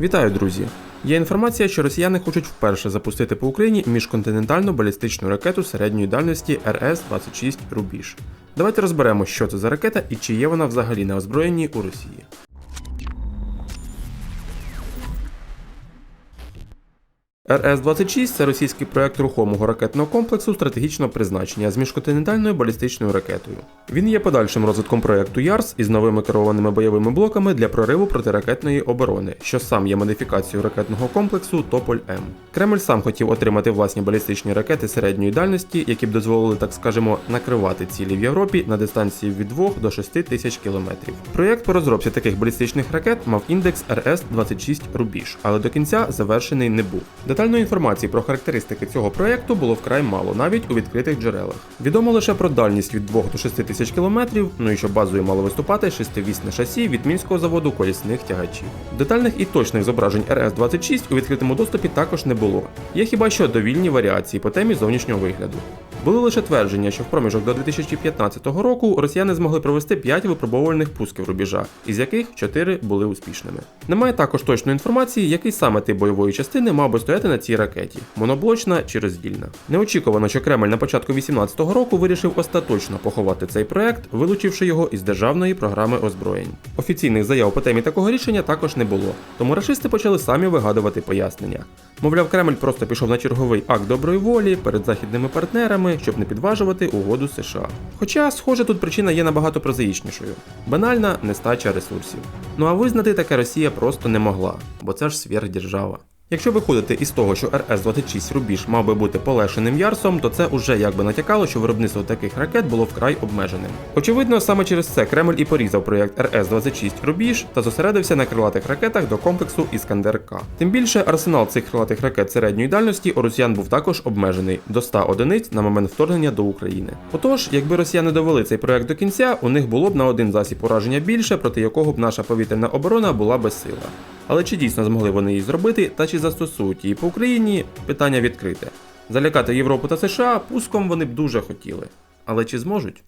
Вітаю, друзі! Є інформація, що росіяни хочуть вперше запустити по Україні міжконтинентальну балістичну ракету середньої дальності РС-26 Рубіж. Давайте розберемо, що це за ракета і чи є вона взагалі на озброєнні у Росії. РС-26 це російський проект рухомого ракетного комплексу стратегічного призначення з міжконтинентальною балістичною ракетою. Він є подальшим розвитком проекту ЯРС із новими керованими бойовими блоками для прориву протиракетної оборони, що сам є модифікацією ракетного комплексу Тополь М. Кремль сам хотів отримати власні балістичні ракети середньої дальності, які б дозволили, так скажемо, накривати цілі в Європі на дистанції від 2 до 6 тисяч кілометрів. Проєкт по розробці таких балістичних ракет мав індекс РС-26 Рубіж, але до кінця завершений не був. Детальної інформації про характеристики цього проєкту було вкрай мало, навіть у відкритих джерелах. Відомо лише про дальність від 2 до 6 тисяч кілометрів, ну і що базою мало виступати шестивісне шасі від мінського заводу колісних тягачів. Детальних і точних зображень РС-26 у відкритому доступі також не було. Є хіба що довільні варіації по темі зовнішнього вигляду. Були лише твердження, що в проміжок до 2015 року росіяни змогли провести 5 випробовувальних пусків рубежа, із яких 4 були успішними. Немає також точної інформації, який саме тип бойової частини мав би стояти на цій ракеті моноблочна чи роздільна. Неочікувано, що Кремль на початку 2018 року вирішив остаточно поховати цей проект, вилучивши його із державної програми озброєнь. Офіційних заяв по темі такого рішення також не було, тому рашисти почали самі вигадувати пояснення. Мовляв, Кремль просто пішов на черговий акт доброї волі перед західними партнерами, щоб не підважувати угоду США. Хоча, схоже, тут причина є набагато прозаїчнішою: банальна нестача ресурсів. Ну а визнати таке Росія просто не могла, бо це ж сверхдержава. Якщо виходити із того, що РС-26 Рубіж мав би бути полегшеним ярсом, то це уже якби натякало, що виробництво таких ракет було вкрай обмеженим. Очевидно, саме через це Кремль і порізав проєкт РС-26 Рубіж та зосередився на крилатих ракетах до комплексу Іскандер К. Тим більше арсенал цих крилатих ракет середньої дальності у росіян був також обмежений до 100 одиниць на момент вторгнення до України. Отож, якби росіяни довели цей проєкт до кінця, у них було б на один засіб ураження більше, проти якого б наша повітряна оборона була безсила. Але чи дійсно змогли вони її зробити, та чи застосують її по Україні? Питання відкрите. Залякати Європу та США пуском вони б дуже хотіли. Але чи зможуть?